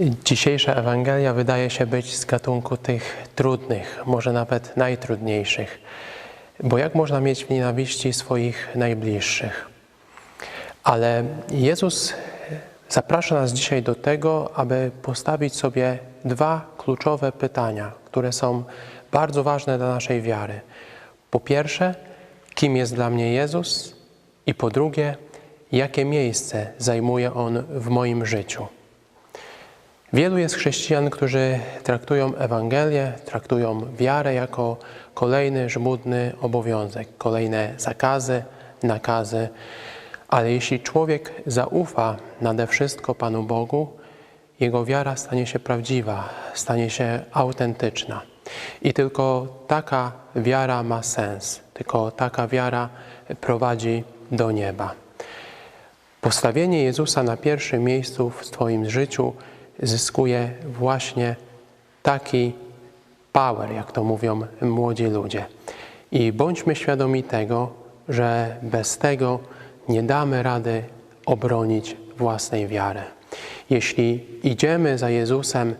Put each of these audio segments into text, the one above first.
Dzisiejsza Ewangelia wydaje się być z gatunku tych trudnych, może nawet najtrudniejszych. Bo jak można mieć w nienawiści swoich najbliższych? Ale Jezus zaprasza nas dzisiaj do tego, aby postawić sobie dwa kluczowe pytania, które są bardzo ważne dla naszej wiary. Po pierwsze, kim jest dla mnie Jezus? I po drugie, jakie miejsce zajmuje On w moim życiu? Wielu jest chrześcijan, którzy traktują Ewangelię, traktują wiarę jako kolejny żmudny obowiązek, kolejne zakazy, nakazy. Ale jeśli człowiek zaufa nade wszystko Panu Bogu, jego wiara stanie się prawdziwa, stanie się autentyczna. I tylko taka wiara ma sens, tylko taka wiara prowadzi do nieba. Postawienie Jezusa na pierwszym miejscu w Twoim życiu zyskuje właśnie taki power, jak to mówią młodzi ludzie. I bądźmy świadomi tego, że bez tego nie damy rady obronić własnej wiary. Jeśli idziemy za Jezusem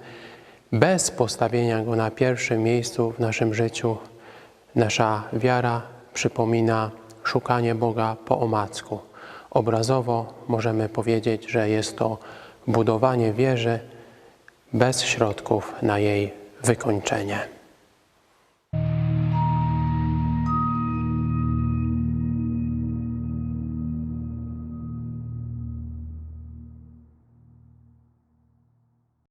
bez postawienia Go na pierwszym miejscu w naszym życiu, nasza wiara przypomina szukanie Boga po omacku. Obrazowo możemy powiedzieć, że jest to budowanie wieży bez środków na jej wykończenie.